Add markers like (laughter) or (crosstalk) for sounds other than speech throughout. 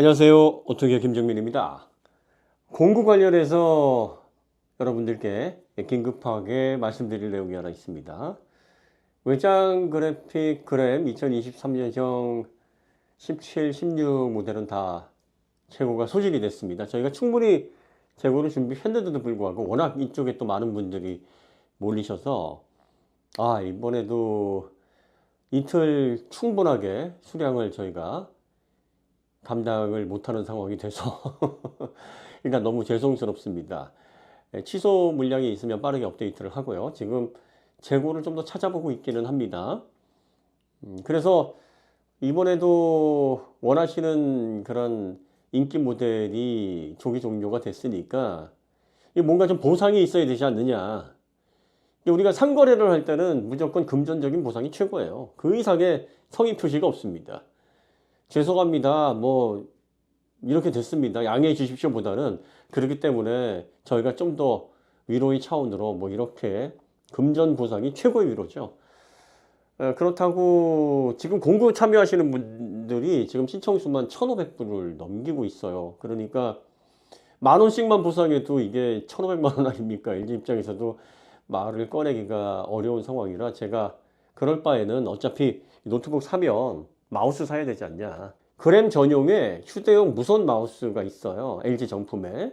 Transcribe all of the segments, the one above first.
안녕하세요. 오토기어 김정민입니다. 공구 관련해서 여러분들께 긴급하게 말씀드릴 내용이 하나 있습니다. 외장 그래픽 그램 2023년형 17, 16 모델은 다 재고가 소진이 됐습니다. 저희가 충분히 재고를 준비했는데도 불구하고 워낙 이쪽에 또 많은 분들이 몰리셔서 아 이번에도 이틀 충분하게 수량을 저희가 감당을 못하는 상황이 돼서 (laughs) 일단 너무 죄송스럽습니다. 예, 취소 물량이 있으면 빠르게 업데이트를 하고요. 지금 재고를 좀 더 찾아보고 있기는 합니다. 음, 그래서 이번에도 원하시는 그런 인기 모델이 조기 종료가 됐으니까 뭔가 좀 보상이 있어야 되지 않느냐. 우리가 상거래를 할 때는 무조건 금전적인 보상이 최고예요. 그 이상의 성의 표시가 없습니다. 죄송합니다. 뭐 이렇게 됐습니다. 양해해 주십시오 보다는 그렇기 때문에 저희가 좀 더 위로의 차원으로 뭐 이렇게 금전 보상이 최고의 위로죠. 에, 그렇다고 지금 공구 참여하시는 분들이 지금 신청수만 1,500분을 넘기고 있어요. 그러니까 만 원씩만 보상해도 이게 1,500만 원 아닙니까? LG 입장에서도 말을 꺼내기가 어려운 상황이라 제가 그럴 바에는 어차피 노트북 사면 마우스 사야 되지 않냐. 그램 전용의 휴대용 무선 마우스가 있어요. LG 정품에.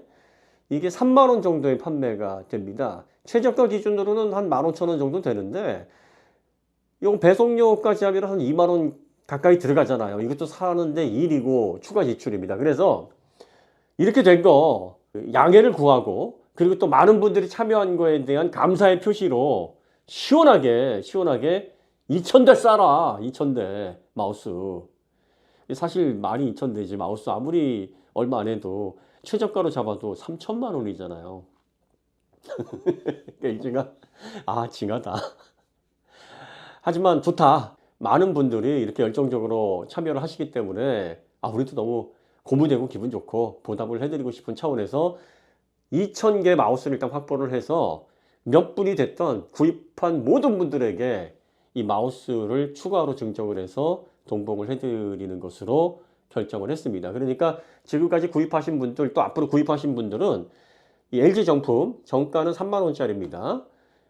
이게 3만 원 정도의 판매가 됩니다. 최저가 기준으로는 한 15,000원 정도 되는데 이거 배송료까지 하면 한 2만 원 가까이 들어가잖아요. 이것도 사는데 일이고 추가 지출입니다. 그래서 이렇게 된 거 양해를 구하고 그리고 또 많은 분들이 참여한 거에 대한 감사의 표시로 시원하게 시원하게 2,000대 싸라 2,000대 마우스. 사실 많이 2,000대지 마우스. 아무리 얼마 안 해도 최저가로 잡아도 3천만 원이잖아요. (laughs) LG가 아 징하다. 하지만 좋다. 많은 분들이 이렇게 열정적으로 참여를 하시기 때문에 아 우리도 너무 고무되고 기분 좋고 보답을 해드리고 싶은 차원에서 2,000개 마우스를 일단 확보를 해서 몇 분이 됐던 구입한 모든 분들에게 이 마우스를 추가로 증정을 해서 동봉을 해드리는 것으로 결정을 했습니다. 그러니까 지금까지 구입하신 분들 또 앞으로 구입하신 분들은 이 LG 정품 정가는 3만 원짜리입니다.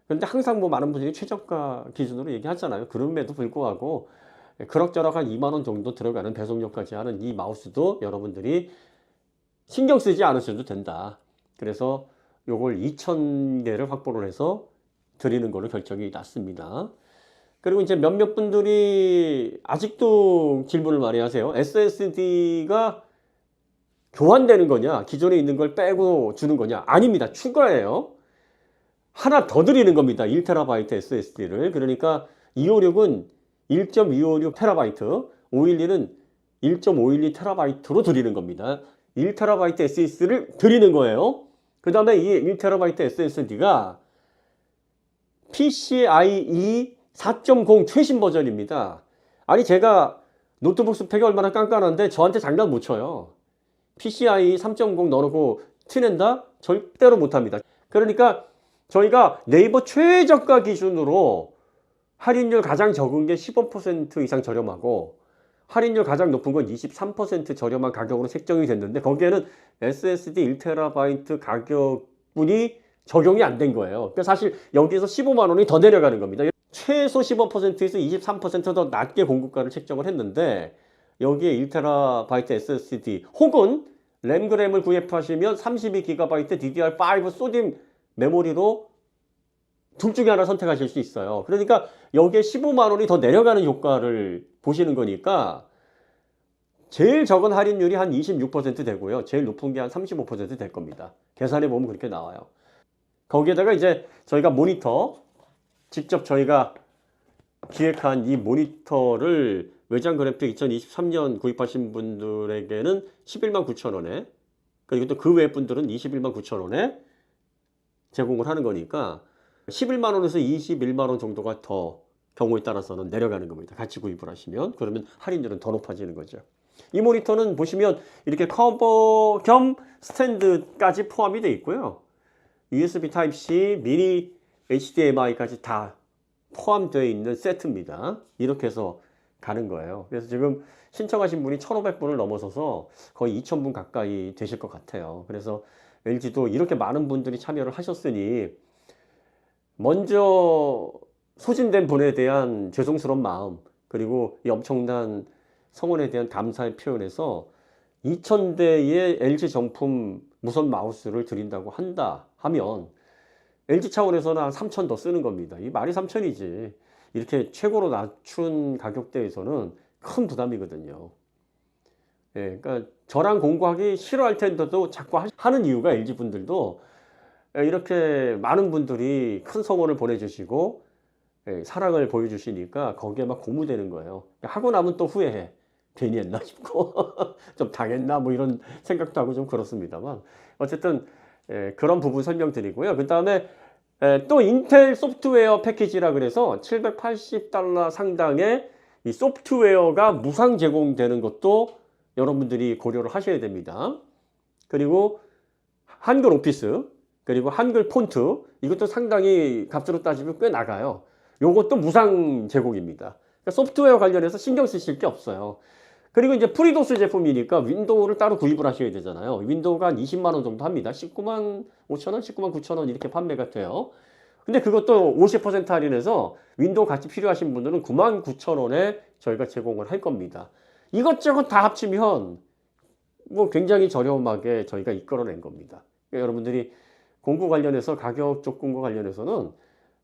그런데 항상 뭐 많은 분들이 최저가 기준으로 얘기하잖아요. 그럼에도 불구하고 그럭저럭 한 2만 원 정도 들어가는 배송료까지 하는 이 마우스도 여러분들이 신경 쓰지 않으셔도 된다. 그래서 요걸 2,000개를 확보를 해서 드리는 걸로 결정이 났습니다. 그리고 이제 몇몇 분들이 아직도 질문을 많이 하세요. SSD가 교환되는 거냐? 기존에 있는 걸 빼고 주는 거냐? 아닙니다. 추가예요. 하나 더 드리는 겁니다. 1TB SSD를. 그러니까 256은 1.256TB, 512는 1.512TB로 드리는 겁니다. 1TB SSD를 드리는 거예요. 그 다음에 이 1TB SSD가 PCIe 4.0 최신 버전입니다. 아니 제가 노트북 스펙이 얼마나 깐깐한데 저한테 장난 못 쳐요. PCIe 3.0 넣어놓고 티낸다? 절대로 못합니다. 그러니까 저희가 네이버 최저가 기준으로 할인율 가장 적은 게 15% 이상 저렴하고 할인율 가장 높은 건 23% 저렴한 가격으로 책정이 됐는데 거기에는 SSD 1TB 가격분이 적용이 안 된 거예요. 사실 여기에서 15만 원이 더 내려가는 겁니다. 최소 15%에서 23%더 낮게 공급가를 책정을 했는데 여기에 1TB SSD 혹은 램그램을 구입하시면 32GB DDR5 소딤 메모리로 둘 중에 하나 선택하실 수 있어요. 그러니까 여기에 15만 원이 더 내려가는 효과를 보시는 거니까 제일 적은 할인율이 한 26% 되고요. 제일 높은 게 한 35%될 겁니다. 계산해 보면 그렇게 나와요. 거기에다가 이제 저희가 모니터 직접 저희가 기획한 이 모니터를 외장 그래픽 2023년 구입하신 분들에게는 11만 9천 원에 그리고 또 그 외 분들은 21만 9천 원에 제공을 하는 거니까 11만 원에서 21만 원 정도가 더 경우에 따라서는 내려가는 겁니다. 같이 구입을 하시면 그러면 할인율은 더 높아지는 거죠. 이 모니터는 보시면 이렇게 커버 겸 스탠드까지 포함이 되어 있고요. USB Type-C, 미니 HDMI까지 다 포함되어 있는 세트입니다. 이렇게 해서 가는 거예요. 그래서 지금 신청하신 분이 1,500분을 넘어서서 거의 2,000분 가까이 되실 것 같아요. 그래서 LG도 이렇게 많은 분들이 참여를 하셨으니 먼저 소진된 분에 대한 죄송스러운 마음 그리고 이 엄청난 성원에 대한 감사의 표현에서 2,000대의 LG 정품 무선 마우스를 드린다고 한다 하면 LG 차원에서는 한3,000더 쓰는 겁니다. 이 말이 3,000이지. 이렇게 최고로 낮춘 가격대에서는 큰 부담이거든요. 예, 그러니까 저랑 공부하기 싫어할 텐데도 자꾸 하- 하는 이유가 LG 분들도 예, 이렇게 많은 분들이 큰 성원을 보내주시고 예, 사랑을 보여주시니까 거기에 막 고무되는 거예요. 하고 나면 또 후회해. 괜히 했나 싶고 (laughs) 좀 당했나 뭐 이런 생각도 하고 좀 그렇습니다만 어쨌든 예, 그런 부분 설명드리고요. 그 다음에 또 인텔 소프트웨어 패키지라 그래서 780달러 상당의 이 소프트웨어가 무상 제공되는 것도 여러분들이 고려를 하셔야 됩니다. 그리고 한글 오피스 그리고 한글 폰트 이것도 상당히 값으로 따지면 꽤 나가요. 요것도 무상 제공입니다. 그러니까 소프트웨어 관련해서 신경 쓰실 게 없어요. 그리고 이제 프리도스 제품이니까 윈도우를 따로 구입을 하셔야 되잖아요. 윈도우가 한 20만 원 정도 합니다. 19만 5천 원, 19만 9천 원 이렇게 판매가 돼요. 근데 그것도 50% 할인해서 윈도우 같이 필요하신 분들은 9만 9천 원에 저희가 제공을 할 겁니다. 이것저것 다 합치면 뭐 굉장히 저렴하게 저희가 이끌어낸 겁니다. 그러니까 여러분들이 공구 관련해서 가격 조건과 관련해서는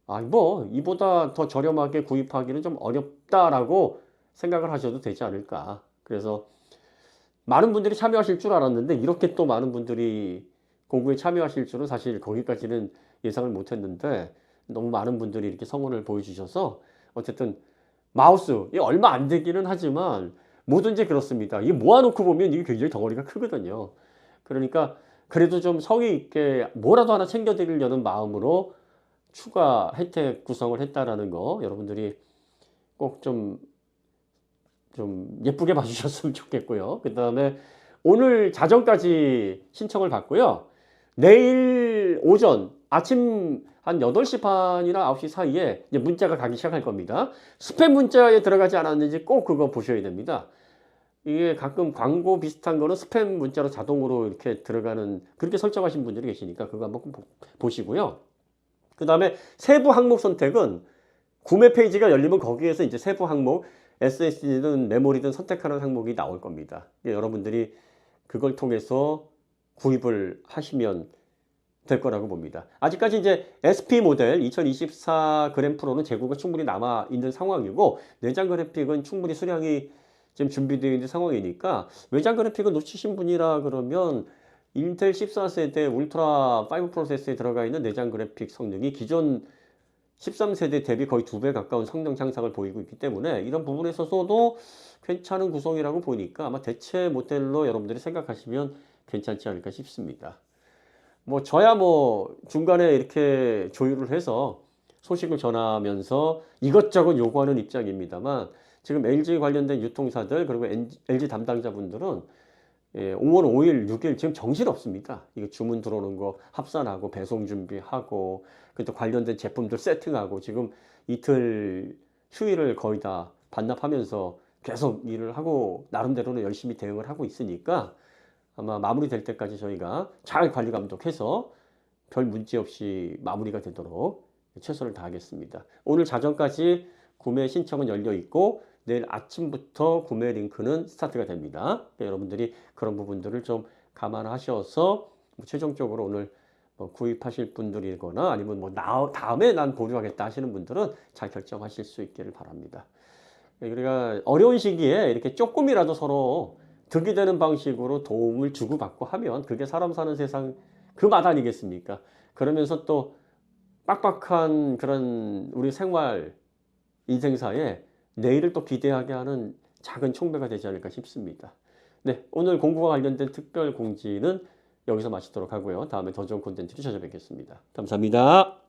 아, 뭐 이보다 더 저렴하게 구입하기는 좀 어렵다라고 생각을 하셔도 되지 않을까. 그래서 많은 분들이 참여하실 줄 알았는데 이렇게 또 많은 분들이 공부에 참여하실 줄은 사실 거기까지는 예상을 못 했는데 너무 많은 분들이 이렇게 성원을 보여주셔서 어쨌든 마우스 이 얼마 안 되기는 하지만 뭐든지 그렇습니다. 이게 모아놓고 보면 이게 굉장히 덩어리가 크거든요. 그러니까 그래도 좀 성의 있게 뭐라도 하나 챙겨드리려는 마음으로 추가 혜택 구성을 했다라는 거 여러분들이 꼭좀 좀 예쁘게 (laughs) 봐주셨으면 좋겠고요. 그 다음에 오늘 자정까지 신청을 받고요. 내일 오전 아침 한 8시 반이나 9시 사이에 문자가 가기 시작할 겁니다. 스팸 문자에 들어가지 않았는지 꼭 그거 보셔야 됩니다. 이게 가끔 광고 비슷한 거는 스팸 문자로 자동으로 이렇게 들어가는 그렇게 설정하신 분들이 계시니까 그거 한번 꼭 보시고요. 그 다음에 세부 항목 선택은 구매 페이지가 열리면 거기에서 이제 세부 항목 SSD든 메모리든 선택하는 항목이 나올 겁니다. 여러분들이 그걸 통해서 구입을 하시면 될 거라고 봅니다. 아직까지 이제 SP 모델 2024 그램 프로는 재고가 충분히 남아 있는 상황이고 내장 그래픽은 충분히 수량이 지금 준비되어 있는 상황이니까 외장 그래픽을 놓치신 분이라 그러면 인텔 14세대 울트라 5 프로세서에 들어가 있는 내장 그래픽 성능이 기존 13세대 대비 거의 두 배 가까운 성능 향상을 보이고 있기 때문에 이런 부분에 있어서도 괜찮은 구성이라고 보니까 아마 대체 모델로 여러분들이 생각하시면 괜찮지 않을까 싶습니다. 뭐 저야 뭐 중간에 이렇게 조율을 해서 소식을 전하면서 이것저것 요구하는 입장입니다만 지금 LG 관련된 유통사들 그리고 LG 담당자분들은 예, 5월 5일, 6일 지금 정신 없습니다. 이거 주문 들어오는 거 합산하고 배송 준비하고 그또 관련된 제품들 세팅하고 지금 이틀 휴일을 거의 다 반납하면서 계속 일을 하고 나름대로는 열심히 대응을 하고 있으니까 아마 마무리될 때까지 저희가 잘 관리 감독해서 별 문제 없이 마무리가 되도록 최선을 다하겠습니다. 오늘 자정까지 구매 신청은 열려 있고 내일 아침부터 구매 링크는 스타트가 됩니다. 그러니까 여러분들이 그런 부분들을 좀 감안하셔서 뭐 최종적으로 오늘 뭐 구입하실 분들이거나 아니면 뭐 나, 다음에 난 보류하겠다 하시는 분들은 잘 결정하실 수 있기를 바랍니다. 우리가 어려운 시기에 이렇게 조금이라도 서로 득이 되는 방식으로 도움을 주고받고 하면 그게 사람 사는 세상 그 맛 아니겠습니까? 그러면서 또 빡빡한 그런 우리 생활 인생사에 내일을 또 기대하게 하는 작은 총배가 되지 않을까 싶습니다. 네, 오늘 공부와 관련된 특별 공지는 여기서 마치도록 하고요. 다음에 더 좋은 콘텐츠로 찾아뵙겠습니다. 감사합니다.